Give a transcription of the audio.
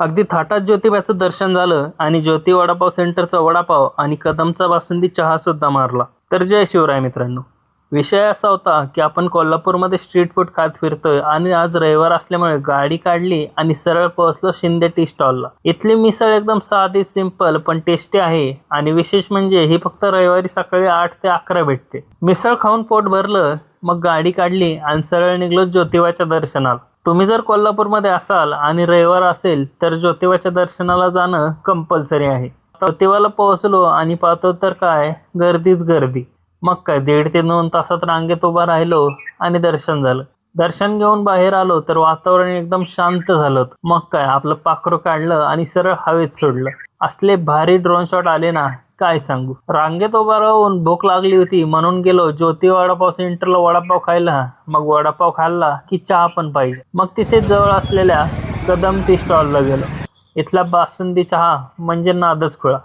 अगदी थाटात ज्योतिबाचं दर्शन झालं आणि ज्योती वडापाव सेंटरचा वडापाव आणि कदमचा बासुंदी चहा सुद्धा मारला. तर जय शिवराय मित्रांनो. विषय असा होता की आपण कोल्हापूरमध्ये स्ट्रीट फूड खात फिरतोय आणि आज रविवार असल्यामुळे गाडी काढली आणि सरळ पोहोचलो शिंदे टी स्टॉलला इथली मिसळ एकदम साधी सिंपल पण टेस्टी आहे आणि विशेष म्हणजे ही फक्त रविवारी सकाळी आठ ते अकरा भेटते. मिसळ खाऊन पोट भरलं मग गाडी काढली आणि सरळ निघलो ज्योतिबाच्या दर्शनाला. तुम्ही जर कोल्हापूरमध्ये असाल आणि रविवार असेल तर ज्योतिबाच्या दर्शनाला जाणं कंपल्सरी आहे. ज्योतिबाला पोहोचलो आणि पाहतो तर काय? गर्दीच गर्दी. मग काय दीड ते दोन तासात रांगेत उभा राहिलो आणि दर्शन झालं. दर्शन घेऊन बाहेर आलो तर वातावरण एकदम शांत झालं मग काय आपलं पाखरू काढलं आणि सरळ हवेत सोडलं. असले भारी ड्रोन शॉट आले ना काय सांगू? रांगेत उभा राहून भूक लागली होती. म्हणून गेलो. ज्योती वडापाव सेंटरला वडापाव खायला. मग वडापाव खाल्ला की चहा पण पाहिजे. मग तिथे जवळ असलेल्या कदम टी स्टॉलला गेलो. इथला बासुंदी चहा म्हणजे नादच खुळा.